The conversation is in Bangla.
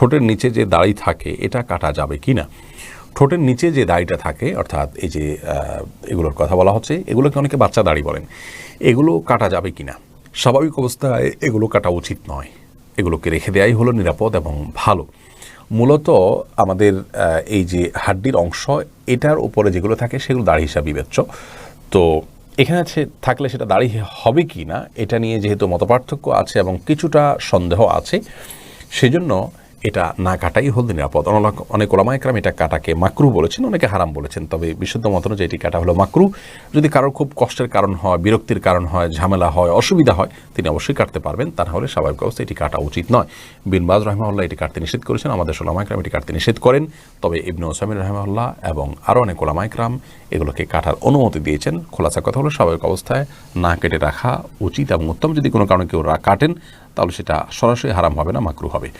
ঠোঁটের নিচে যে দাড়ি থাকে, এটা কাটা যাবে কি না ঠোঁটের নিচে যে দাড়িটা থাকে, অর্থাৎ এই যে এগুলোর কথা বলা হচ্ছে, এগুলোকে অনেকে বাচ্চা দাড়ি বলেন। এগুলো কাটা যাবে কি না স্বাভাবিক অবস্থায় এগুলো কাটা উচিত নয়। এগুলোকে রেখে দেওয়াই হলো নিরাপদ এবং ভালো। মূলত আমাদের এই যে হাড্ডির অংশ, এটার উপরে যেগুলো থাকে, সেগুলো দাড়ি হিসাবে বিবেচ্য। তো এখানে আছে, থাকলে সেটা দাড়ি হবে কি না এটা নিয়ে যেহেতু মতপার্থক্য আছে এবং কিছুটা সন্দেহ আছে, সেজন্য এটা না কাটাই হল নিরাপদ। অনেক- অনেক ওলামা একরাম এটা কাটাকে মাকরু বলেছেন, অনেকে হারাম বলেছেন। তবে বিশুদ্ধ মত অনুযায়ী এটি কাটা হলো মাকরু। যদি কারোর খুব কষ্টের কারণ হয়, বিরক্তির কারণ হয়, ঝামেলা হয়, অসুবিধা হয়, তিনি অবশ্যই কাটতে পারবেন। তা না হলে স্বাভাবিক অবস্থায় এটি কাটা উচিত নয়। বিনবাজ রহমাল্লাহ এটি কাটতে নিষেধ করেছেন, আমাদের ওলামা একরাম এটি কাটতে নিষেধ করেন। তবে ইবনু ওসামির রহমাল্লাহ এবং আরও অনেক ওলামা একরাম এগুলোকে কাটার অনুমতি দিয়েছেন। খোলাসা কথা হলো, স্বাভাবিক অবস্থায় না কেটে রাখা উচিত এবং উত্তম। যদি কোনো কারণে কেউ কাটেন, তাহলে সেটা সরাসরি হারাম হবে না, মাকরু হবে।